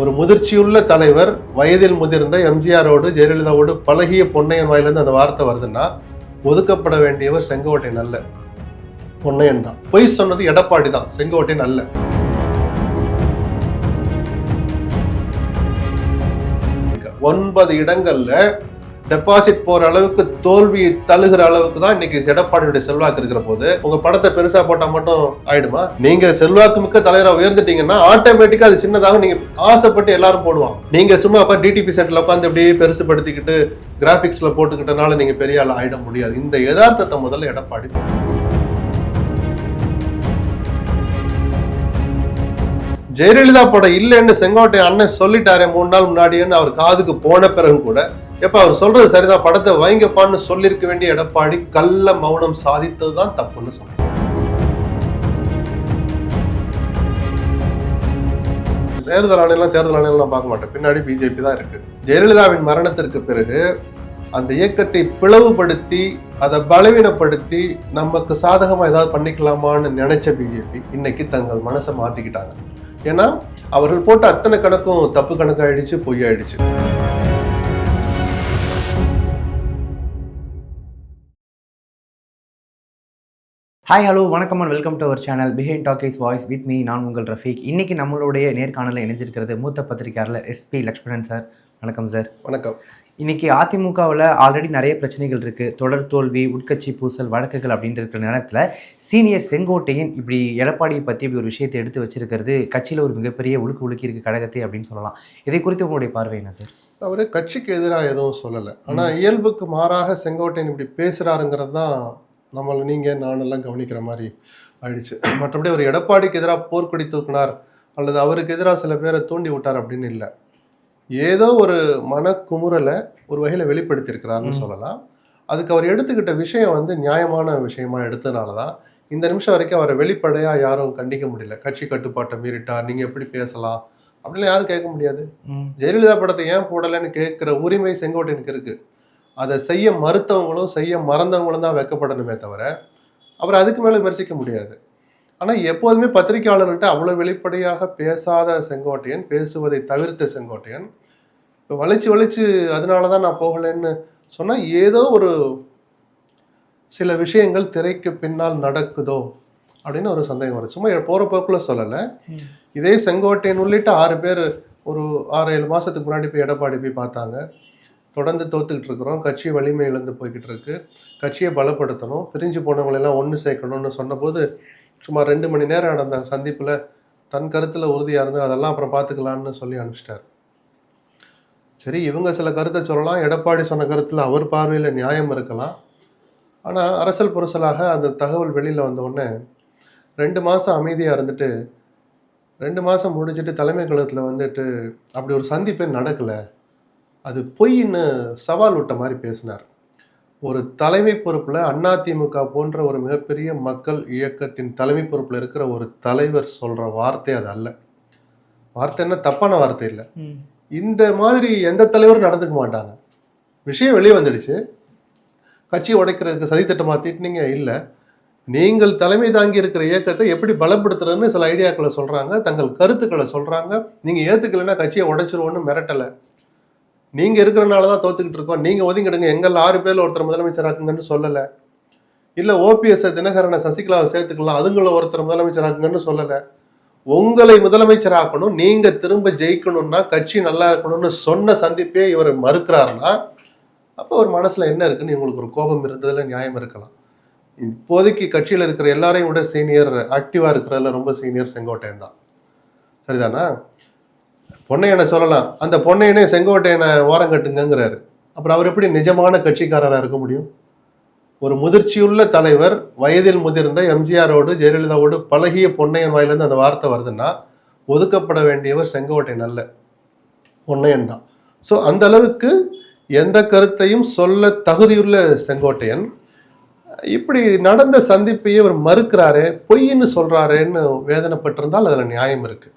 ஒரு முதிர்ச்சியுள்ள தலைவர் வயதில் முதிர்ந்த எம்ஜிஆரோடு ஜெயலலிதாவோடு பழகிய பொன்னையன் வாயிலிருந்து அந்த வார்த்தை வருதுன்னா ஒதுக்கப்பட வேண்டியவர் செங்கோட்டையன் அல்ல. பொன்னையன் தான். பொய் சொன்னது எடப்பாடி தான். செங்கோட்டையன் அல்ல. ஒன்பது இடங்கள்ல டெபாசிட் போற அளவுக்கு தோல்வி தழுகிற அளவுக்கு தான் இன்னைக்கு எடப்பாடியுடைய செல்வாக்கு இருக்கிற போது உங்க படத்தை பெருசா போட்டா மட்டும் ஆயிடுமா? நீங்க செல்வாக்கு மிக்க தலைவரா உயர்ந்துட்டீங்கன்னா ஆட்டோமேட்டிக்கா அது சின்னதாக நீங்க ஆசைப்பட்டு எல்லாரும் போடுவாங்க. நீங்க சும்மா உட்காந்து டிடிபி சென்டர்ல உட்காந்து அப்படியே பெருசுபடுத்திக்கிட்டு கிராபிக்ஸ்ல போட்டுக்கிட்டனால நீங்க பெரிய ஆள் ஆயிட முடியாது. இந்த யதார்த்தத்தை முதல்ல எடப்பாடி ஜெயலலிதா படம் இல்லைன்னு செங்கோட்டை அண்ணன் சொல்லிட்டாரே மூணு நாள் முன்னாடின்னு அவர் காதுக்கு போன பிறகு கூட எப்ப அவர் சொல்றது சரிதான். படத்தை வைங்கப்பான்னு சொல்லியிருக்க வேண்டிய எடப்பாடி கள்ள மௌனம் சாதித்தது தான் தப்புன்னு சொல்றேன் தேர்தல் ஆணையெல்லாம் தேர்தல் ஆணையெல்லாம் பார்க்க மாட்டேன். பின்னாடி பிஜேபி தான் இருக்கு. ஜெயலலிதாவின் மரணத்திற்கு பிறகு அந்த இயக்கத்தை பிளவுபடுத்தி அதை பலவீனப்படுத்தி நமக்கு சாதகமாக ஏதாவது பண்ணிக்கலாமான்னு நினைச்ச பிஜேபி இன்னைக்கு தங்கள் மனசை மாத்திக்கிட்டாங்க. ஏன்னா அவர்கள் போட்ட அத்தனை கணக்கும் தப்பு கணக்காயிடுச்சு பொய்யாயிடுச்சு. ஹாய் ஹலோ வணக்கம் and welcome to our channel Behind Talkies voice with me நான் உங்கள் ரஃபீக். இன்னைக்கு நம்மளுடைய நேர்காணலில் இணைஞ்சிருக்கிறது மூத்த பத்திரிகையாளர் எஸ்பி லக்ஷ்மணன் சார் வணக்கம் சார் வணக்கம். இன்னைக்கு அதிமுகவில் ஆல்ரெடி நிறைய பிரச்சனைகள் இருக்குது தொடர் தோல்வி உட்கட்சி பூசல் வழக்குகள் அப்படின்ற இருக்கிற நேரத்தில் சீனியர் செங்கோட்டையன் இப்படி எடப்பாடியை பற்றி இப்படி ஒரு விஷயத்தை எடுத்து வச்சிருக்கிறது கட்சியில் ஒரு மிகப்பெரிய உழுக்கு உலுக்கி இருக்கு கழகத்தை அப்படின்னு சொல்லலாம். இதை குறித்து உங்களுடைய பார்வை என்ன சார் அவரு கட்சிக்கு எதிராக எதுவும் சொல்லலை. ஆனா இயல்புக்கு மாறாக செங்கோட்டையன் இப்படி பேசுறாருங்கிறது தான் நம்மள நீங்க நானெல்லாம் கவனிக்கிற மாதிரி ஆயிடுச்சு. மற்றபடி அவர் எடப்பாடிக்கு எதிராக போர்க்கொடி தூக்குனார் அல்லது அவருக்கு எதிராக சில பேரை தூண்டி விட்டார் அப்படின்னு இல்லை. ஏதோ ஒரு மனக்குமுறலை ஒரு வகையில் வெளிப்படுத்தியிருக்கிறாருன்னு. சொல்லலாம். அதுக்கு அவர் எடுத்துக்கிட்ட விஷயம் வந்து நியாயமான விஷயமா எடுத்தனால தான் இந்த நிமிஷம் வரைக்கும் அவரை வெளிப்படையா யாரும் கண்டிக்க முடியல. கட்சி கட்டுப்பாட்டை மீறிட்டார் நீங்க எப்படி பேசலாம் அப்படிலாம் யாரும் கேட்க முடியாது. ஜெயலலிதா படத்தை ஏன் போடலைன்னு கேட்குற உரிமை செங்கோட்டையனுக்கு இருக்கு. அதை செய்ய மறுத்தவங்களும் செய்ய மறந்தவங்களும் தான் வெக்கப்படணுமே தவிர அவர் அதுக்கு மேலே விமர்சிக்க முடியாது. ஆனால் எப்போதுமே பத்திரிகையாளர்கள்ட்ட அவ்வளோ வெளிப்படையாக பேசாத செங்கோட்டையன் பேசுவதை தவிர்த்த செங்கோட்டையன் இப்போ வளைச்சு வளைச்சு அதனால தான் நான் போகலைன்னு சொன்னால் ஏதோ ஒரு சில விஷயங்கள் திரைக்கு பின்னால் நடக்குதோ அப்படின்னு ஒரு சந்தேகம் வரும் சும்மா போகிற போக்கில் சொல்லலை. இதே செங்கோட்டையன் உள்ளிட்ட ஆறு பேர் ஒரு ஆறு ஏழு மாசத்துக்கு முன்னாடி போய் எடப்பாடி போய் பார்த்தாங்க. தொடர்ந்து தோத்துக்கிட்டு இருக்கிறோம். கட்சி வலிமை இழந்து போய்கிட்டு இருக்கு. கட்சியை பலப்படுத்தணும். பிரிஞ்சு போனவங்களெல்லாம் ஒன்று சேர்க்கணும்னு சொன்னபோது சுமார் ரெண்டு மணி நேரம் நடந்த சந்திப்பில் தன் கருத்தில் உறுதியாக இருந்து அதெல்லாம் அப்புறம் பார்த்துக்கலான்னு சொல்லி அனுப்பிச்சிட்டார். சரி இவங்க சில கருத்தை சொல்லலாம். எடப்பாடி சொன்ன கருத்தில் அவர் பார்வையில் நியாயம் இருக்கலாம். ஆனால் அரசல் புரசலாக அந்த தகவல் வெளியில் வந்த ரெண்டு மாதம் அமைதியாக இருந்துட்டு ரெண்டு மாதம் முடிஞ்சிட்டு தலைமை கழகத்தில் வந்துட்டு அப்படி ஒரு சந்திப்பே நடக்கலை. அது பொய்ன்னு சவால் விட்ட மாதிரி பேசினார். ஒரு தலைமை பொறுப்பில் அதிமுக போன்ற ஒரு மிகப்பெரிய மக்கள் இயக்கத்தின் தலைமை பொறுப்பில் இருக்கிற ஒரு தலைவர் சொல்கிற வார்த்தை அது அல்ல. வார்த்தை என்ன? தப்பான வார்த்தை இல்லை. இந்த மாதிரி எந்த தலைவரும் நடந்துக்க மாட்டாங்க. விஷயம் வெளியே வந்துடுச்சு. கட்சி உடைக்கிறதுக்கு சதித்திட்டமா தீட்டினீங்க? இல்லை. நீங்கள் தலைமை தாங்கி இருக்கிற இயக்கத்தை எப்படி பலப்படுத்துறதுன்னு சில ஐடியாக்களை சொல்றாங்க. தங்கள் கருத்துக்களை சொல்றாங்க. நீங்க ஏத்துக்கலைன்னா கட்சியை உடைச்சிருவோன்னு மிரட்டலை. நீங்க இருக்கிறனால தான் தோத்துக்கிட்டு இருக்கோம். நீங்க ஒதுங்கிடுங்க. எங்கள் ஆறு பேர்ல ஒருத்தர் முதலமைச்சர் ஆக்குங்கன்னு சொல்லலை. இல்ல ஓபிஎஸ் தினகரனை சசிகலாவை சேர்த்துக்கலாம். அதுங்கள ஒருத்தர் முதலமைச்சர் ஆக்குங்கன்னு சொல்லலை. உங்களை முதலமைச்சர் ஆக்கணும் நீங்க திரும்ப ஜெயிக்கணும்னா கட்சி நல்லா இருக்கணும்னு சொன்ன சந்திப்பே இவர் மறுக்கிறாருன்னா அப்போ ஒரு மனசுல என்ன இருக்குன்னு இவங்களுக்கு ஒரு கோபம் இருந்ததுல நியாயம் இருக்கலாம். இப்போதைக்கு கட்சியில் இருக்கிற எல்லாரையும் விட சீனியர் ஆக்டிவா இருக்கிறதுல ரொம்ப சீனியர் செங்கோட்டையன் தான். சரிதானா? பொன்னையனை சொல்லலாம்? அந்த பொன்னையனே செங்கோட்டையனை ஓரம் கட்டுங்கிறாரு அப்புறம் அவர் எப்படி நிஜமான கட்சிக்காரராக இருக்க முடியும்? ஒரு முதிர்ச்சியுள்ள தலைவர் வயதில் முதிர்ந்த எம்ஜிஆரோடு ஜெயலலிதாவோடு பழகிய பொன்னையன் வாயிலிருந்து அந்த வார்த்தை வருதுன்னா ஒதுக்கப்பட வேண்டியவர் செங்கோட்டையன் அல்ல. பொன்னையன் தான். ஸோ அந்த அளவுக்கு எந்த கருத்தையும் சொல்ல தகுதியுள்ள செங்கோட்டையன் இப்படி நடந்த சந்திப்பையே அவர் மறுக்கிறாரே பொய்ன்னு சொல்றாரேன்னு வேதனைப்பட்டிருந்தால் அதில் நியாயம் இருக்குது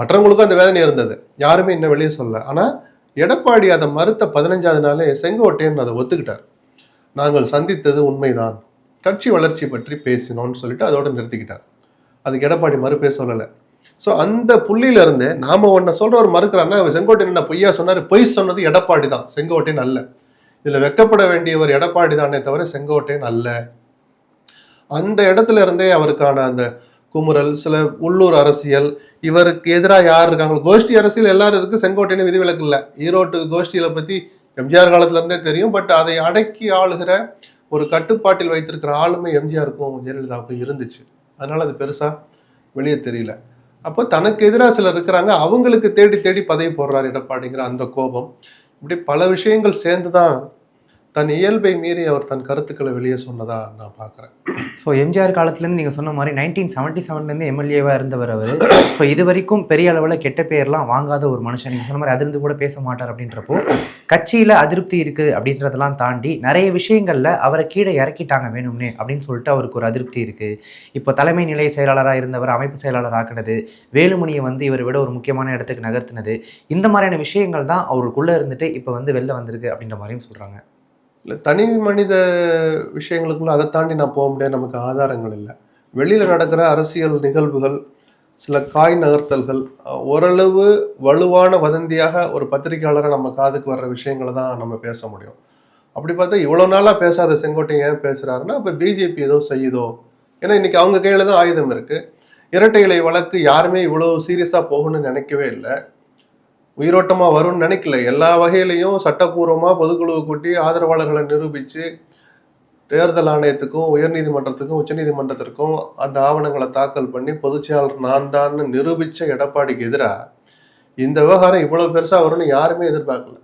மற்றவங்களுக்கும் அந்த வேதனை இருந்தது. யாருமே இன்னும் வெளியே சொல்லல. ஆனால் எடப்பாடி அதை மறுத்த பதினஞ்சாவது நாளே செங்கோட்டையன் அதை ஒத்துக்கிட்டார். நாங்கள் சந்தித்தது உண்மைதான். கட்சி வளர்ச்சி பற்றி பேசினோம்னு சொல்லிட்டு அதோட நிறுத்திக்கிட்டார். அதுக்கு எடப்பாடி மறுப்பே சொல்லலை. ஸோ அந்த புள்ளியிலிருந்து நாம் ஒன்றை சொல்கிற ஒரு மறுக்கிறான்னா செங்கோட்டையன் என்ன பொய்யா சொன்னார்? பொய் சொன்னது எடப்பாடி தான். செங்கோட்டையன் அல்ல. இதில் வெக்கப்பட வேண்டியவர் எடப்பாடி தானே தவிர செங்கோட்டையன் அல்ல. அந்த இடத்துல இருந்தே அவருக்கான அந்த குமுறல் சில உள்ளூர் அரசியல் இவருக்கு எதிராக யார் இருக்காங்க? கோஷ்டி அரசியல் எல்லாரும் இருக்கு செங்கோட்டையன் விதிவிலக்கு இல்லை. ஈரோட்டு கோஷ்டியில பத்தி எம்ஜிஆர் காலத்துல இருந்தே தெரியும் பட் அதை அடக்கி ஆளுகிற ஒரு கட்டுப்பாட்டில் வைத்திருக்கிற ஆளுமை எம்ஜிஆருக்கும் ஜெயலலிதாவுக்கும் இருந்துச்சு. அதனால அது பெருசா வெளியே தெரியல. அப்போ தனக்கு எதிராக சிலர் இருக்கிறாங்க. அவங்களுக்கு தேடி தேடி பதவி போடுறாரு எடப்பாடிங்கிற அந்த கோபம். இப்படி பல விஷயங்கள் சேர்ந்து தான் தன் இயல்பை மீறி அவர் தன் கருத்துக்களை வெளியே சொன்னதா நான் பார்க்குறேன். ஸோ எம்ஜிஆர் காலத்துலேருந்து நீங்கள் சொன்ன மாதிரி நைன்டீன் செவன்ட்டி செவன்லேருந்து எம்எல்ஏவாக இருந்தவர் அவர். ஸோ இது வரைக்கும் பெரிய அளவில் கெட்ட பேர்லாம் வாங்காத ஒரு மனுஷன். நீங்கள் சொன்ன மாதிரி அதிர்ந்து கூட பேச மாட்டார் அப்படின்றப்போ கட்சியில் அதிருப்தி இருக்குது அப்படின்றதெல்லாம் தாண்டி நிறைய விஷயங்களில் அவரை கீழே இறக்கிட்டாங்க வேணும்னே அப்படின்னு சொல்லிட்டு அவருக்கு ஒரு அதிருப்தி இருக்குது இப்போ தலைமை நிலைய செயலாளராக இருந்தவர் அமைப்பு செயலாளர் ஆக்கினது வேலுமணியை வந்து இவரை விட ஒரு முக்கியமான இடத்துக்கு நகர்த்தினது இந்த மாதிரியான விஷயங்கள் தான் அவருக்குள்ளே இருந்துட்டு இப்போ வந்து வெளில வந்திருக்கு அப்படின்ற மாதிரியும் சொல்கிறாங்க இல்லை தனி மனித விஷயங்களுக்குள்ள அதை தாண்டி நான் போக முடியாது. நமக்கு ஆதாரங்கள் இல்லை. வெளியில் நடக்கிற அரசியல் நிகழ்வுகள் சில காய் நகர்த்தல்கள் ஓரளவு வலுவான வதந்தியாக ஒரு பத்திரிகையாளரை நம்ம காதுக்கு வர்ற விஷயங்களை தான் நம்ம பேச முடியும். அப்படி பார்த்தா இவ்வளோ நாளாக பேசாத செங்கோட்டை ஏன் பேசுகிறாருன்னா இப்போ பிஜேபி ஏதோ செய்யுதோ. ஏன்னா இன்னைக்கு அவங்க கையில் தான் ஆயுதம் இருக்குது இரட்டை இலை வழக்கு யாருமே இவ்வளோ சீரியஸாக போகணும்னு நினைக்கவே இல்லை. உயிரோட்டமாக வரும்னு நினைக்கல. எல்லா வகையிலையும் சட்டப்பூர்வமாக பொதுக்குழுவை கூட்டி ஆதரவாளர்களை நிரூபித்து தேர்தல் ஆணையத்துக்கும் உயர்நீதிமன்றத்துக்கும் உச்சநீதிமன்றத்திற்கும் அந்த ஆவணங்களை தாக்கல் பண்ணி பொதுச்செயலாளர் நான் தான் நிரூபித்த எடப்பாடிக்கு எதிராக இந்த விவகாரம் இவ்வளோ பெருசாக வரும்னு யாருமே எதிர்பார்க்கல.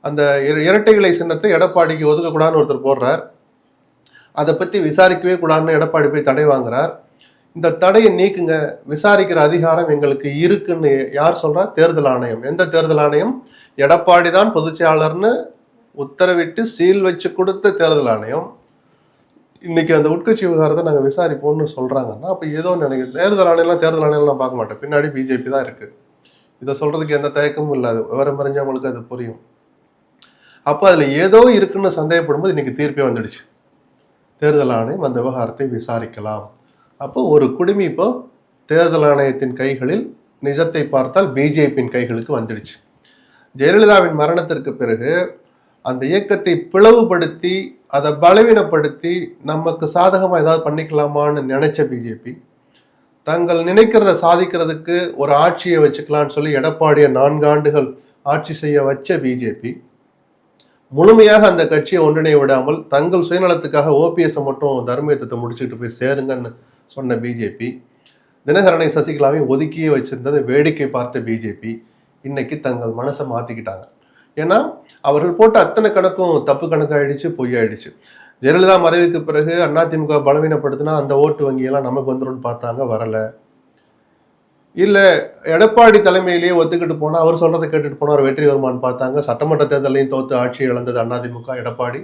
அந்த இர- இரட்டை இலை சின்னத்தை எடப்பாடிக்கு ஒதுக்கக்கூடாதுன்னு ஒருத்தர் போடுறார். அதை பற்றி விசாரிக்கவே கூடாதுன்னு எடப்பாடி போய் தடை வாங்குறார். இந்த தடையை நீக்குங்க விசாரிக்கிற அதிகாரம் எங்களுக்கு இருக்குன்னு யார் சொல்றா? தேர்தல் ஆணையம். எந்த தேர்தல் ஆணையம்? எடப்பாடி தான் பொதுச்செயலாளர்னு உத்தரவிட்டு சீல் வச்சு கொடுத்த தேர்தல் ஆணையம். இன்னைக்கு அந்த உட்கட்சி விவகாரத்தை நாங்கள் விசாரிப்போம்னு சொல்றாங்கன்னா அப்போ ஏதோ நினைக்க தேர்தல் ஆணையம்லாம் தேர்தல் ஆணையம்லாம் பார்க்க மாட்டேன். பின்னாடி பிஜேபி தான் இருக்கு. இதை சொல்றதுக்கு எந்த தயக்கமும் இல்லாது விவரம் அறிஞ்சவங்களுக்கு அது புரியும். அப்போ அதில் ஏதோ இருக்குன்னு சந்தேகப்படும்போது இன்னைக்கு தீர்ப்பே வந்துடுச்சு. தேர்தல் ஆணையம் அந்த விவகாரத்தை விசாரிக்கலாம். அப்போ ஒரு குடுமி இப்போ தேர்தல் ஆணையத்தின் கைகளில் நிஜத்தை பார்த்தால் பிஜேபியின் கைகளுக்கு வந்துடுச்சு. ஜெயலலிதாவின் மரணத்திற்கு பிறகு அந்த இயக்கத்தை பிளவுபடுத்தி அதை பலவீனப்படுத்தி நமக்கு சாதகமாக ஏதாவது பண்ணிக்கலாமான்னு நினைச்ச பிஜேபி தங்கள் நினைக்கிறத சாதிக்கிறதுக்கு ஒரு ஆட்சியை வச்சுக்கலாம்னு சொல்லி எடப்பாடியை நான்கு ஆண்டுகள் ஆட்சி செய்ய வச்ச பிஜேபி முழுமையாக அந்த கட்சியை ஒன்றிணைய விடாமல் தங்கள் சுயநலத்துக்காக ஓபிஎஸ் மட்டும் தர்மயுத்தத்தை முடிச்சுக்கிட்டு போய் சேருங்கன்னு சொன்ன பிஜேபி தினகரனை சசிகலாவையும் ஒதுக்கியே வச்சிருந்ததை வேடிக்கை பார்த்த பிஜேபி இன்னைக்கு தங்கள் மனசை மாத்திக்கிட்டாங்க. ஏன்னா அவர்கள் போட்ட அத்தனை கணக்கும் தப்பு கணக்காயிடுச்சு பொய்யாயிடுச்சு. ஜெயலலிதா மறைவுக்கு பிறகு அதிமுக பலவீனப்படுத்தினா அந்த ஓட்டு வங்கியெல்லாம் நமக்கு வந்துடும் பார்த்தாங்க வரல. இல்லை எடப்பாடி தலைமையிலேயே ஒத்துக்கிட்டு போனால் அவர் சொல்கிறத கேட்டுட்டு போனால் அவர் வெற்றி வருமான்னு பார்த்தாங்க. சட்டமன்ற தேர்தலையும் தோத்து ஆட்சி இழந்தது அதிமுக எடப்பாடி.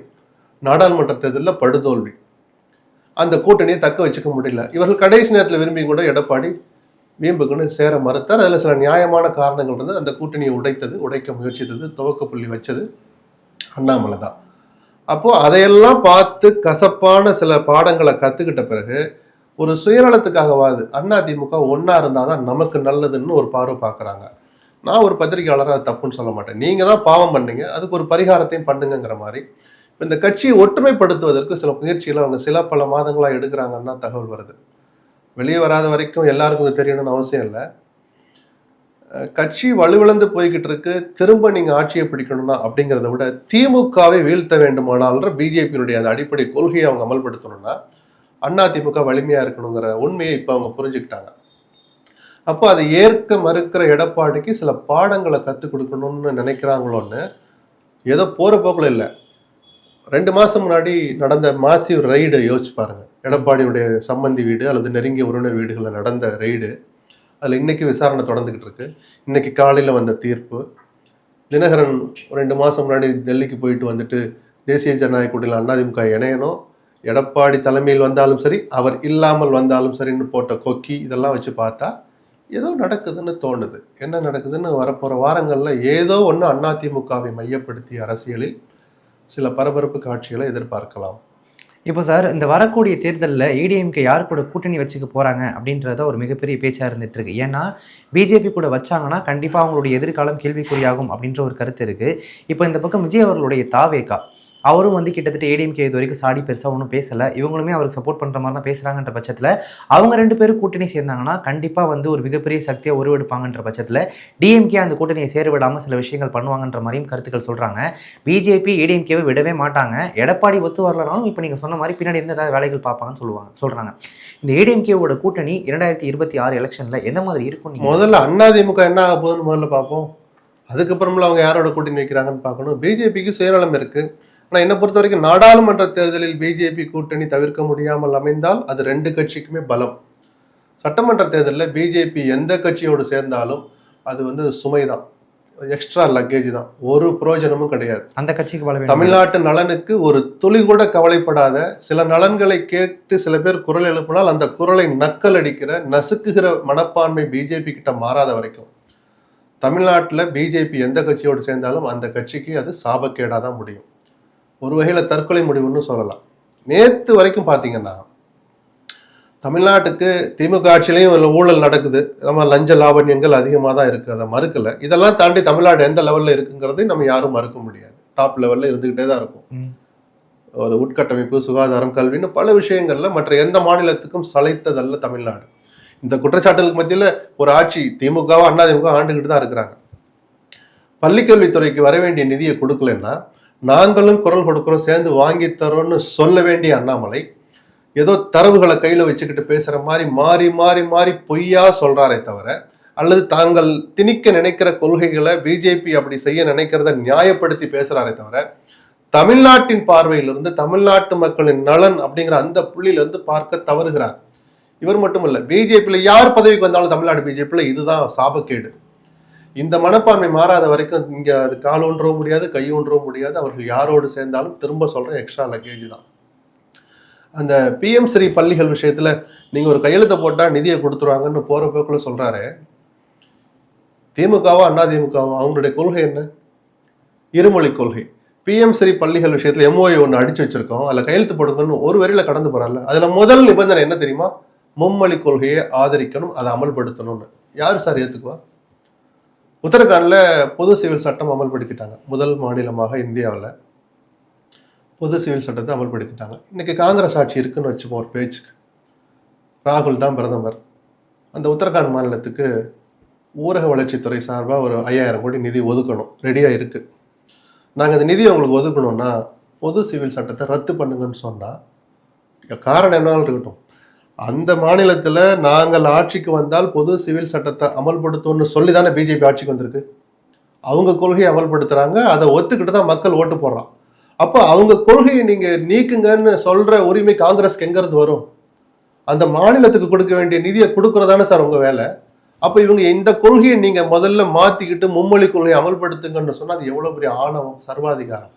நாடாளுமன்ற தேர்தலில் படுதோல்வி. அந்த கூட்டணியை தக்க வச்சுக்க முடியல. இவர்கள் கடைசி நேரத்தில் விரும்பி கூட எடப்பாடி வீம்புக்குன்னு சேர மறுத்தார். அதில் சில நியாயமான காரணங்கள் இருந்தது. அந்த கூட்டணியை உடைத்தது உடைக்க முயற்சித்தது துவக்க புள்ளி வச்சது அண்ணாமலை தான். அப்போது அதையெல்லாம் பார்த்து கசப்பான சில பாடங்களை கற்றுக்கிட்ட பிறகு ஒரு சுயநலத்துக்காகவாது அதிமுக இருந்தால் தான் நமக்கு நல்லதுன்னு ஒரு பார்வை பார்க்குறாங்க. நான் ஒரு பத்திரிகையாளராக அது தப்புன்னு சொல்ல மாட்டேன். நீங்கள் தான் பாவம் பண்ணீங்க. அதுக்கு ஒரு பரிகாரத்தையும் பண்ணுங்கங்கிற மாதிரி இந்த கட்சியை ஒற்றுமைப்படுத்துவதற்கு சில முயற்சிகளை அவங்க சில பல மாதங்களா எடுக்கிறாங்கன்னா தகவல் வருது. வெளியே வராத வரைக்கும் எல்லாருக்கும் இது தெரியணும்னு அவசியம் இல்லை. கட்சி வலுவிழந்து போய்கிட்டு இருக்கு. திரும்ப நீங்கள் ஆட்சியை பிடிக்கணும்னா அப்படிங்கிறத விட திமுகவை வீழ்த்த வேண்டுமானால்ன்ற பிஜேபியினுடைய அந்த அடிப்படை கொள்கையை அவங்க அமல்படுத்தணும்னா திமுக வலிமையாக இருக்கணுங்கிற உண்மையை இப்போ அவங்க புரிஞ்சுக்கிட்டாங்க. அப்போ அதை ஏற்க மறுக்கிற எடப்பாடிக்கு சில பாடங்களை கற்றுக் கொடுக்கணும்னு நினைக்கிறாங்களோன்னு ஏதோ போகிற போக்கில் இல்லை. ரெண்டு மாதம் முன்னாடி நடந்த மாசிவ் ரைடை யோசிச்சு பாருங்க. எடப்பாடியுடைய சம்பந்தி வீடு அல்லது நெருங்கிய உறவினர் வீடுகளில் நடந்த ரெய்டு அதில் இன்னைக்கு விசாரணை தொடர்ந்துக்கிட்டு இருக்கு. இன்னைக்கு காலையில் வந்த தீர்ப்பு. தினகரன் ரெண்டு மாதம் முன்னாடி டெல்லிக்கு போயிட்டு வந்துட்டு தேசிய ஜனநாயக கூட்டணியில் அதிமுக இணையணும். எடப்பாடி தலைமையில் வந்தாலும் சரி அவர் இல்லாமல் வந்தாலும் சரின்னு போட்ட கொக்கி இதெல்லாம் வச்சு பார்த்தா ஏதோ நடக்குதுன்னு தோணுது. என்ன நடக்குதுன்னு வரப்போகிற வாரங்களில் ஏதோ ஒன்று அதிமுகவை மையப்படுத்திய அரசியலில் சில பரபரப்பு காட்சிகளை எதிர்பார்க்கலாம். இப்போ சார் இந்த வரக்கூடிய தேர்தலில் ஏடிஎம்கே யார் கூட கூட்டணி வச்சுக்க போகிறாங்க அப்படின்றத ஒரு மிகப்பெரிய பேச்சாக இருந்துட்டு இருக்கு ஏன்னா பிஜேபி கூட வச்சாங்கன்னா கண்டிப்பாக அவங்களுடைய எதிர்காலம் கேள்விக்குறியாகும் அப்படின்ற ஒரு கருத்து இருக்குது இப்போ இந்த பக்கம் விஜய் அவர்களுடைய தாவேகா. அவரும் வந்து கிட்டத்தட்ட ஏடிஎம்கே இது வரைக்கும் சாடி பெருசாக ஒன்றும் பேசலை. இவங்களுமே அவருக்கு சப்போர்ட் பண்ணுற மாதிரி தான் பேசுகிறாங்கன்ற பட்சத்தில் அவங்க ரெண்டு பேரும் கூட்டணி சேர்ந்தாங்கன்னா கண்டிப்பாக வந்து ஒரு மிகப்பெரிய சக்தியாக உருவெடுப்பாங்கன்ற பட்சத்தில் டிஎம்கே அந்த கூட்டணியை சேர விடாமல் சில விஷயங்கள் பண்ணுவாங்கன்ற மாதிரியும் கருத்துக்கள் சொல்கிறாங்க பிஜேபி ஏடிஎம்கேவை விடவே மாட்டாங்க. எடப்பாடி ஒத்து வரலனாலும் இப்போ நீங்கள் சொன்ன மாதிரி பின்னாடி இருந்து ஏதாவது வேலைகள் பார்ப்பாங்கன்னு சொல்லுவாங்க சொல்கிறாங்க இந்த ஏடிஎம்கேவோட கூட்டணி இரண்டாயிரத்தி இருபத்தி ஆறு எலெக்ஷனில் எந்த மாதிரி இருக்கும் முதல்ல அதிமுக என்ன ஆக போகுதுன்னு முதல்ல பார்ப்போம். அதுக்கப்புறம்ல அவங்க யாரோட கூட்டணி வைக்கிறாங்கன்னு பார்க்கணும். பிஜேபிக்கு சுயநலம் இருக்குது ஆனால் என்னை பொறுத்த வரைக்கும் நாடாளுமன்ற தேர்தலில் பிஜேபி கூட்டணி தவிர்க்க முடியாமல் அமைந்தால் அது ரெண்டு கட்சிக்குமே பலம். சட்டமன்ற தேர்தலில் பிஜேபி எந்த கட்சியோடு சேர்ந்தாலும் அது வந்து சுமை தான் எக்ஸ்ட்ரா லக்கேஜ் தான். ஒரு பிரயோஜனமும் கிடையாது. அந்த கட்சிக்கு வேண்டும் தமிழ்நாட்டு நலனுக்கு ஒரு துளி கூட கவலைப்படாத சில நலன்களை கேட்டு சில பேர் குரல் எழுப்பினால் அந்த குரலை நக்கல் அடிக்கிற நசுக்குகிற மனப்பான்மை பிஜேபி கிட்ட மாறாத வரைக்கும். தமிழ்நாட்டில் பிஜேபி எந்த கட்சியோடு சேர்ந்தாலும் அந்த கட்சிக்கு அது சாபக்கேடாக தான் முடியும். ஒரு வகையில் தற்கொலை முடிவுன்னு சொல்லலாம். நேத்து வரைக்கும் பார்த்தீங்கன்னா தமிழ்நாட்டுக்கு திமுக ஆட்சியிலையும் ஊழல் நடக்குது. நம்ம லஞ்ச லாவண்யங்கள் அதிகமாக தான் இருக்குது அதை மறுக்கல. இதெல்லாம் தாண்டி தமிழ்நாடு எந்த லெவலில் இருக்குங்கிறதை நம்ம யாரும் மறுக்க முடியாது. டாப் லெவலில் இருந்துக்கிட்டே தான் இருக்கும். ஒரு உட்கட்டமைப்பு சுகாதாரம் கல்வின்னு பல விஷயங்கள்ல மற்ற எந்த மாநிலத்துக்கும் சளைத்ததல்ல தமிழ்நாடு. இந்த குற்றச்சாட்டுகளுக்கு மத்தியில் ஒரு ஆட்சி திமுகவா அண்ணா திமுக ஆண்டுகிட்டு தான் இருக்கிறாங்க. பள்ளிக்கல்வித்துறைக்கு வர வேண்டிய நிதியை கொடுக்கலன்னா நாங்களும் குரல் கொடுக்குறோம் சேர்ந்து வாங்கி தரோம்னு சொல்ல வேண்டிய அண்ணாமலை ஏதோ தரவுகளை கையில் வச்சுக்கிட்டு பேசுகிற மாதிரி மாறி மாறி மாறி பொய்யா சொல்கிறாரே தவிர அல்லது தாங்கள் திணிக்க நினைக்கிற கொள்கைகளை பிஜேபி அப்படி செய்ய நினைக்கிறத நியாயப்படுத்தி பேசுகிறாரே தவிர தமிழ்நாட்டின் பார்வையிலிருந்து தமிழ்நாட்டு மக்களின் நலன் அப்படிங்கிற அந்த புள்ளியிலிருந்து பார்க்க தவறுகிறார். இவர் மட்டும் இல்லை பிஜேபியில் யார் பதவிக்கு வந்தாலும் தமிழ்நாடு பிஜேபியில் இதுதான் சாபக்கேடு. இந்த மனப்பான்மை மாறாத வரைக்கும் இங்க அது கால் ஒன்றவும் முடியாது கை ஒன்றவும் முடியாது. அவர்கள் யாரோடு சேர்ந்தாலும் திரும்ப சொல்றேன் எக்ஸ்ட்ரா லக்கேஜ் தான். அந்த பிஎம் ஸ்ரீ பள்ளிகள் விஷயத்துல நீங்க ஒரு கையெழுத்தை போட்டா நிதியை கொடுத்துருவாங்கன்னு போற போக்குல சொல்றாரு. திமுகவோ அண்ணா அவங்களுடைய கொள்கை என்ன? இருமொழி கொள்கை. பிஎம் ஸ்ரீ பள்ளிகள் விஷயத்துல எம்ஓஐ ஒன்று அடிச்சு வச்சிருக்கோம். அதுல கையெழுத்து போடுங்கன்னு ஒரு வரியில கடந்து போறாங்கல்ல அதுல முதல் நிபந்தனை என்ன தெரியுமா? மும்மொழி கொள்கையை ஆதரிக்கணும் அதை அமல்படுத்தணும்னு. யார் சார் ஏத்துக்குவா? உத்தரகாண்டில் பொது சிவில் சட்டம் அமல்படுத்திட்டாங்க. முதல் மாநிலமாக இந்தியாவில் பொது சிவில் சட்டத்தை அமல்படுத்திட்டாங்க. இன்றைக்கி காங்கிரஸ் ஆட்சி இருக்குன்னு வச்சுப்போம் ஒரு பேச்சுக்கு. ராகுல் தான் பிரதமர். அந்த உத்தரகாண்ட் மாநிலத்துக்கு ஊரக வளர்ச்சித்துறை சார்பாக ஒரு ஐயாயிரம் கோடி நிதி ஒதுக்கணும். ரெடியாக இருக்குது நாங்கள் அந்த நிதியை உங்களுக்கு ஒதுக்கணும்னா பொது சிவில் சட்டத்தை ரத்து பண்ணுங்கன்னு சொன்னால் காரணம் என்னாலும் இருக்கட்டும். அந்த மாநிலத்தில் நாங்கள் ஆட்சிக்கு வந்தால் பொது சிவில் சட்டத்தை அமல்படுத்தும்னு சொல்லி தானே பிஜேபி ஆட்சிக்கு வந்திருக்கு. அவங்க கொள்கையை அமல்படுத்துகிறாங்க அதை ஒத்துக்கிட்டு தான் மக்கள் ஓட்டு போடுறான். அப்போ அவங்க கொள்கையை நீங்கள் நீக்குங்கன்னு சொல்கிற உரிமை காங்கிரஸ்க்கு எங்கேருந்து வரும்? அந்த மாநிலத்துக்கு கொடுக்க வேண்டிய நிதியை கொடுக்குறதானே சார் உங்கள் வேலை? அப்போ இவங்க இந்த கொள்கையை நீங்கள் முதல்ல மாற்றிக்கிட்டு மும்மொழி கொள்கையை அமல்படுத்துங்கன்னு சொன்னால் அது எவ்வளோ பெரிய ஆணவம் சர்வாதிகாரம்.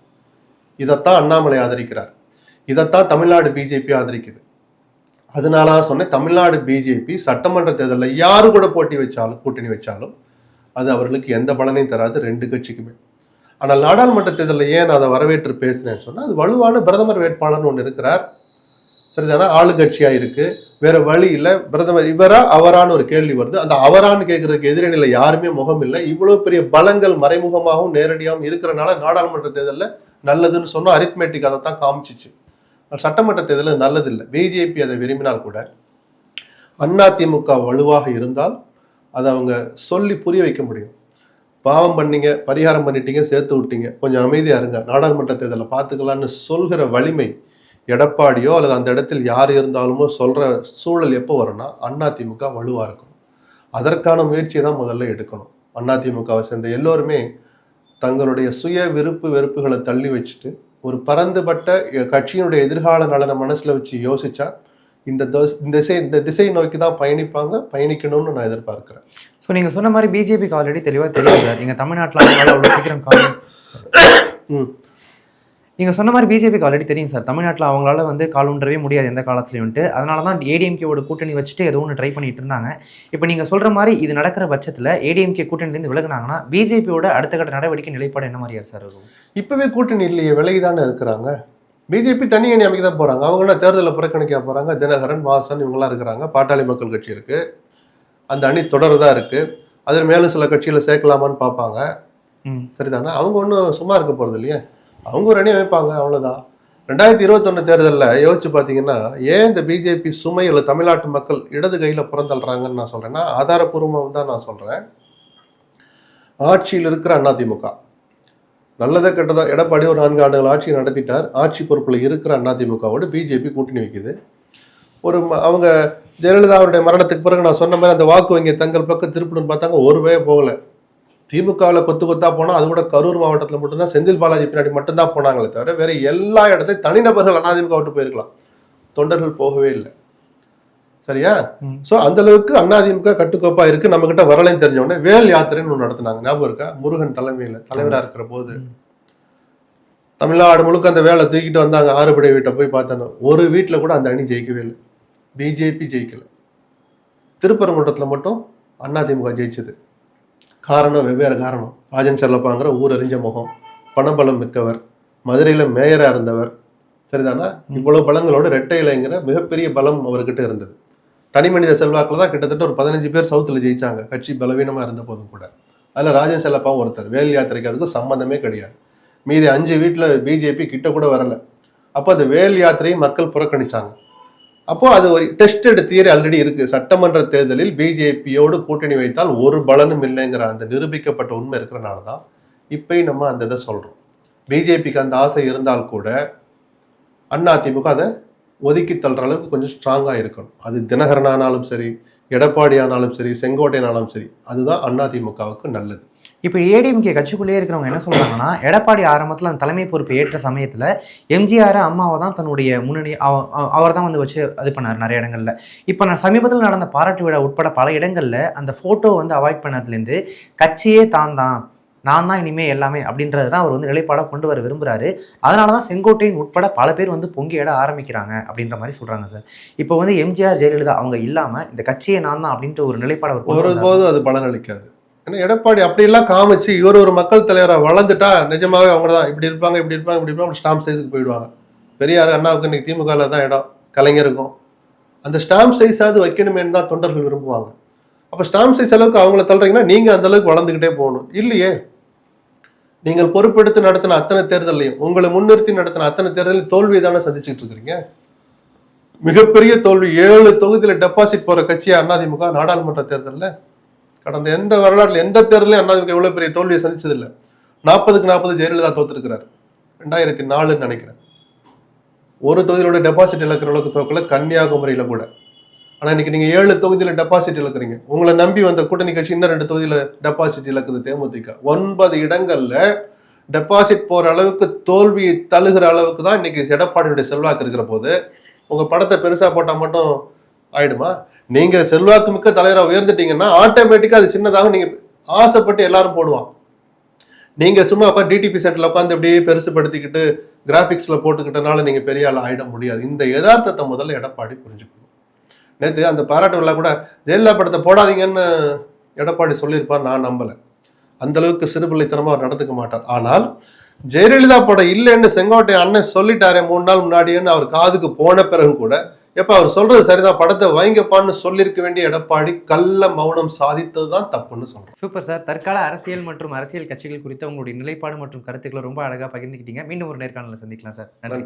இதைத்தான் அண்ணாமலை ஆதரிக்கிறார். இதைத்தான் தமிழ்நாடு பிஜேபி ஆதரிக்குது. அதனால சொன்னேன் தமிழ்நாடு பிஜேபி சட்டமன்ற தேர்தலில் யாரு கூட போட்டி வச்சாலும் கூட்டணி வச்சாலும் அது அவர்களுக்கு எந்த பலனையும் தராது ரெண்டு கட்சிக்குமே. ஆனால் நாடாளுமன்ற தேர்தலில் ஏன் நான் அதை வரவேற்று பேசுனேன்னு சொன்னால் அது வலுவான பிரதமர் வேட்பாளர்னு ஒன்று இருக்கிறார். சரிதானா? ஆளுங்கட்சியாக இருக்குது வேற வழி இல்லை. பிரதமர் இவரா அவரான்னு ஒரு கேள்வி வருது. அந்த அவரான்னு கேட்கறதுக்கு எதிரணியில் யாருமே முகம் இல்லை. இவ்வளோ பெரிய பலங்கள் மறைமுகமாகவும் நேரடியாகவும் இருக்கிறனால நாடாளுமன்ற தேர்தலில் நல்லதுன்னு சொன்னால் அரித்மேட்டிக் அதை தான் காமிச்சிச்சு. சட்டமன்ற தேர்தலில் நல்லதில்லை. பிஜேபி அதை விரும்பினால் கூட அதிமுக வலுவாக இருந்தால் அதை அவங்க சொல்லி புரிய வைக்க முடியும். பாவம் பண்ணீங்க பரிகாரம் பண்ணிட்டீங்க சேர்த்து விட்டீங்க. கொஞ்சம் அமைதியாக இருங்க. நாடாளுமன்ற தேர்தலை பார்த்துக்கலான்னு சொல்கிற வலிமை எடப்பாடியோ அல்லது அந்த இடத்தில் யார் இருந்தாலுமோ சொல்கிற சூழல் எப்போ வரும்னா அதிமுக வலுவாக இருக்கும் அதற்கான முயற்சியை தான் முதல்ல எடுக்கணும். அதிமுகவை சேர்ந்த எல்லோருமே தங்களுடைய சுய விருப்பு வெறுப்புகளை தள்ளி வச்சுட்டு ஒரு பரந்துபட்ட கட்சியினுடைய எதிர்கால நலனை மனசுல வச்சு யோசிச்சா இந்த திசை இந்த திசை நோக்கி தான் பயணிப்பாங்க பயணிக்கணும்னு நான் எதிர்பார்க்கிறேன். ஸோ நீங்கள் சொன்ன மாதிரி பிஜேபிக்கு ஆல்ரெடி தெளிவாக தெரியாது. நீங்கள் தமிழ்நாட்டில் அவ்வளோ சீக்கிரம் கால் ம். நீங்கள் சொன்ன மாதிரி பிஜேபிக்கு ஆல்ரெடி தெரியும் சார் தமிழ்நாட்டில் அவங்களால வந்து கால் ஊன்றவே முடியாது எந்த காலத்துலையும்ட்டு அதனால தான் ஏடிஎம்கேவோட கூட்டணி வச்சுட்டு ஏதோ ஒன்று ட்ரை பண்ணிட்டு இருந்தாங்க. இப்போ நீங்கள் சொல்கிற மாதிரி இது நடக்கிற பட்சத்தில் ஏடிஎம்கே கூட்டணிலேருந்து விலகுனாங்கன்னா பிஜேபியோட அடுத்த கட்ட நடவடிக்கை நிலைப்பாடு என்ன மாதிரியா சார் இருக்கும்? இப்பவே கூட்டணி இல்லையே விலகி தானே இருக்கிறாங்க பிஜேபி தனி அணி அமைக்க தான் போறாங்க. அவங்க என்ன தேர்தலில் புறக்கணிக்க போறாங்க? தினகரன் வாசன் இவங்கெல்லாம் இருக்கிறாங்க. பாட்டாளி மக்கள் கட்சி இருக்கு. அந்த அணி தொடர்தா இருக்கு. அதில் மேலும் சில கட்சிகளை சேர்க்கலாமான்னு பார்ப்பாங்க. ம். சரிதானே? அவங்க ஒன்றும் சும்மா இருக்க போறது இல்லையே? அவங்க ஒரு அணி அமைப்பாங்க அவ்வளவுதான். ரெண்டாயிரத்தி இருபத்தொன்னு தேர்தலில் யோசிச்சு பார்த்தீங்கன்னா ஏன் இந்த பிஜேபி சுமை இல்லை தமிழ்நாட்டு மக்கள் இடது கையில் புறந்தள்ளுறாங்கன்னு நான் சொல்கிறேன்னா ஆதாரபூர்வமாக தான் நான் சொல்கிறேன் ஆட்சியில் இருக்கிற அதிமுக. நல்லதை கெட்டதா எடப்பாடி ஒரு நான்கு ஆண்டுகள் ஆட்சி நடத்திட்டார். ஆட்சி பொறுப்பில் இருக்கிற அதிமுகவோடு பிஜேபி கூட்டணி வைக்குது. ஒரு அவங்க ஜெயலலிதா அவருடைய மரணத்துக்கு பிறகு நான் சொன்ன மாதிரி அந்த வாக்கு வங்கி தங்கள் பக்கம் திருப்பணும்னு பார்த்தாங்க ஒருவே போகலை. திமுகவில் கொத்து கொத்தா போனால் அது கூட கரூர் மாவட்டத்தில் மட்டும்தான் செந்தில் பாலாஜி பின்னாடி மட்டும்தான் போனாங்களே தவிர வேற எல்லா இடத்தையும் தனிநபர்கள் அதிமுக விட்டு போயிருக்கலாம். தொண்டர்கள் போகவே இல்லை. சரியா. சோ அந்த அளவுக்கு அதிமுக கட்டுக்கோப்பா இருக்கு. நம்ம கிட்ட வரலைன்னு தெரிஞ்ச உடனே வேல் யாத்திரைன்னு ஒன்று நடத்தினாங்க. ஞாபகம் இருக்கா? முருகன் தலைமையில தலைவரா இருக்கிற போது. தமிழ்நாடு முழுக்க அந்த வேலை தூக்கிட்டு வந்தாங்க. ஆறுபடை வீட்டை போய் பார்த்தோன்னு ஒரு வீட்டுல கூட அந்த அணி ஜெயிக்கவே இல்லை. பிஜேபி ஜெயிக்கல. திருப்பரங்குன்றத்துல மட்டும் அதிமுக ஜெயிச்சது. காரணம் வெவ்வேறு காரணம். ராஜன் செல்லப்பாங்கிற ஊர் அறிஞ்ச முகம் பணபலம் மிக்கவர் மதுரையில மேயரா இருந்தவர். சரிதானா? இவ்வளவு பலங்களோட ரெட்டை இலைங்கிற மிகப்பெரிய பலம் அவர்கிட்ட இருந்தது. தனி மனித செல்வாக்குல தான் கிட்டத்தட்ட ஒரு பதினஞ்சு பேர் சவுத்துல ஜெயிச்சாங்க. கட்சி பலவீனமா இருந்த போதும் கூட. அதுல ராஜன் செல்லப்பாவும் ஒருத்தர். வேல் யாத்திரைக்கு அதுக்கும் சம்பந்தமே கிடையாது. மீதி அஞ்சு வீட்டுல பிஜேபி கிட்ட கூட வரல. அப்போ அந்த வேல் யாத்திரையை மக்கள் புறக்கணிச்சாங்க. அப்போ அது ஒரு டெஸ்டட் தியரி ஆல்ரெடி இருக்கு. சட்டமன்ற தேர்தலில் பிஜேபியோடு கூட்டணி வைத்தால் ஒரு பலனும் இல்லைங்கிற அந்த நிரூபிக்கப்பட்ட உண்மை இருக்கிறனால தான் இப்பயும் நம்ம அந்த இதை சொல்றோம். பிஜேபிக்கு அந்த ஆசை இருந்தால் கூட அதிமுக அதை ஒதுக்கி தள்ளுற அளவுக்கு கொஞ்சம் ஸ்ட்ராங்காக இருக்கணும். அது தினகரன் ஆனாலும் சரி எடப்பாடி ஆனாலும் சரி செங்கோட்டையானாலும் சரி அதுதான் அதிமுகவுக்கு நல்லது. இப்போ ஏடிஎம்கே கட்சிக்குள்ளேயே இருக்கிறவங்க என்ன சொல்றாங்கன்னா எடப்பாடி ஆரம்பத்தில் அந்த தலைமை பொறுப்பு ஏற்ற சமயத்தில் எம்ஜிஆர் அம்மாவை தான் தன்னுடைய முன்னணி அவர் தான் வந்து வச்சு இது பண்ணார் நிறைய இடங்கள்ல. இப்போ நான் சமீபத்தில் நடந்த பாராட்டு விழா உட்பட பல இடங்கள்ல அந்த ஃபோட்டோ வந்து அவாய்ட் பண்ணதுலேருந்து கட்சியே தான் தான் நான் தான் இனிமே எல்லாமே அப்படின்றது தான் அவர் வந்து நிலைப்பாடாக கொண்டு வர விரும்புறாரு. அதனால தான் செங்கோட்டையன் உட்பட பல பேர் வந்து பொங்கி ஆரம்பிக்கிறாங்க அப்படின்ற மாதிரி சொல்றாங்க சார். இப்போ வந்து எம்ஜிஆர் ஜெயலலிதா அவங்க இல்லாம இந்த கட்சியே நான் தான் அப்படின்ற ஒரு நிலைப்பாடு. ஒருபோதும் அது பலனளிக்காது. ஏன்னா எடப்பாடி அப்படியெல்லாம் காமிச்சு இவர் ஒரு மக்கள் தலைவராக வளர்ந்துட்டா நிஜமாவே அவங்க தான் இப்படி இருப்பாங்க இப்படி இருப்பாங்க இப்படி இருப்பாங்க ஸ்டாம்ப் சைஸுக்கு போயிடுவாங்க. பெரியார் அண்ணாவுக்கு இன்னைக்கு திமுகவில் தான் இடம் கலைஞருக்கும். அந்த ஸ்டாம்ப் சைஸாவது வைக்கணுமேன்னு தான் தொண்டர்கள் விரும்புவாங்க. அப்போ ஸ்டாம்ப் சைஸ் அளவுக்கு அவங்கள தள்ளுறீங்கன்னா நீங்கள் அந்த அளவுக்கு வளர்ந்துக்கிட்டே போகணும். இல்லையே? நீங்கள் பொறுப்பெடுத்து நடத்தின அத்தனை தேர்தலையும் உங்களை முன்னிறுத்தி நடத்தின அத்தனை தேர்தலையும் தோல்வியை தானே சந்திச்சுட்டு இருக்கிறீங்க? மிகப்பெரிய தோல்வி. ஏழு தொகுதியில் டெபாசிட் போகிற கட்சியா அதிமுக நாடாளுமன்ற தேர்தலில்? கடந்த எந்த வரலாற்றில் எந்த தேர்தலையும் அண்ணாதிமுக எவ்வளோ பெரிய தோல்வியை சந்திச்சதில்லை. நாற்பதுக்கு நாற்பது ஜெயலலிதா தோத்துருக்கிறார். ரெண்டாயிரத்தி நாலுன்னு நினைக்கிறேன். ஒரு தொகுதியிலோட டெபாசிட் இழக்கிற அளவுக்கு தோக்கல கன்னியாகுமரியில் கூட. ஆனால் இன்னைக்கு நீங்கள் ஏழு தொகுதியில் டெபாசிட் இழக்கிறீங்க. உங்களை நம்பி வந்த கூட்டணி கட்சி இன்னும் ரெண்டு தொகுதியில் டெபாசிட் இழக்குது தேமுதிக. ஒன்பது இடங்களில் டெபாசிட் போகிற அளவுக்கு தோல்வி தழுகிற அளவுக்கு தான் இன்னைக்கு எடப்பாடியுடைய செல்வாக்கு இருக்கிற போது உங்கள் படத்தை பெருசாக போட்டால் மட்டும் ஆயிடுமா? நீங்க செல்வாக்கு மிக்க தலைவராக உயர்ந்துட்டீங்கன்னா ஆட்டோமேட்டிக்கா அது சின்னதாக நீங்க ஆசைப்பட்டு எல்லாரும் போடுவான் நீங்க சும்மா உட்காந்து டிடிபி செட்டில் உட்காந்து அப்படியே பெருசுப்படுத்திக்கிட்டு கிராபிக்ஸ்ல போட்டுக்கிட்டனால நீங்க பெரிய ஆள் ஆயிட முடியாது. இந்த யதார்த்தத்தை முதல்ல எடப்பாடி புரிஞ்சுக்கணும். நேற்று அந்த பாராட்டு விழா கூட ஜெயலலிதா படத்தை போடாதீங்கன்னு எடப்பாடி சொல்லியிருப்பார் நான் நம்பல. அந்த அளவுக்கு சிறுபிள்ளைத்தனமா அவர் நடந்துக்க மாட்டார். ஆனால் ஜெயலலிதா படம் இல்லைன்னு செங்கோட்டை அண்ணன் சொல்லிட்டாரே மூணு நாள் முன்னாடின்னு அவர் காதுக்கு போன பிறகு கூட எப்ப அவர் சொல்றது சரிதான் படத்தை வைங்கப்பான்னு சொல்லியிருக்க வேண்டிய எடப்பாடி கள்ள மௌனம் சாதித்தது தான் தப்புன்னு சொல்றேன் சூப்பர் சார். தற்கால அரசியல் மற்றும் அரசியல் கட்சிகள் குறித்த உங்களுடைய நிலைப்பாடு மற்றும் கருத்துக்களை ரொம்ப அழகா பகிர்ந்துக்கிட்டீங்க. மீண்டும் ஒரு நேர்காணல சந்திக்கலாம் சார். நன்றி.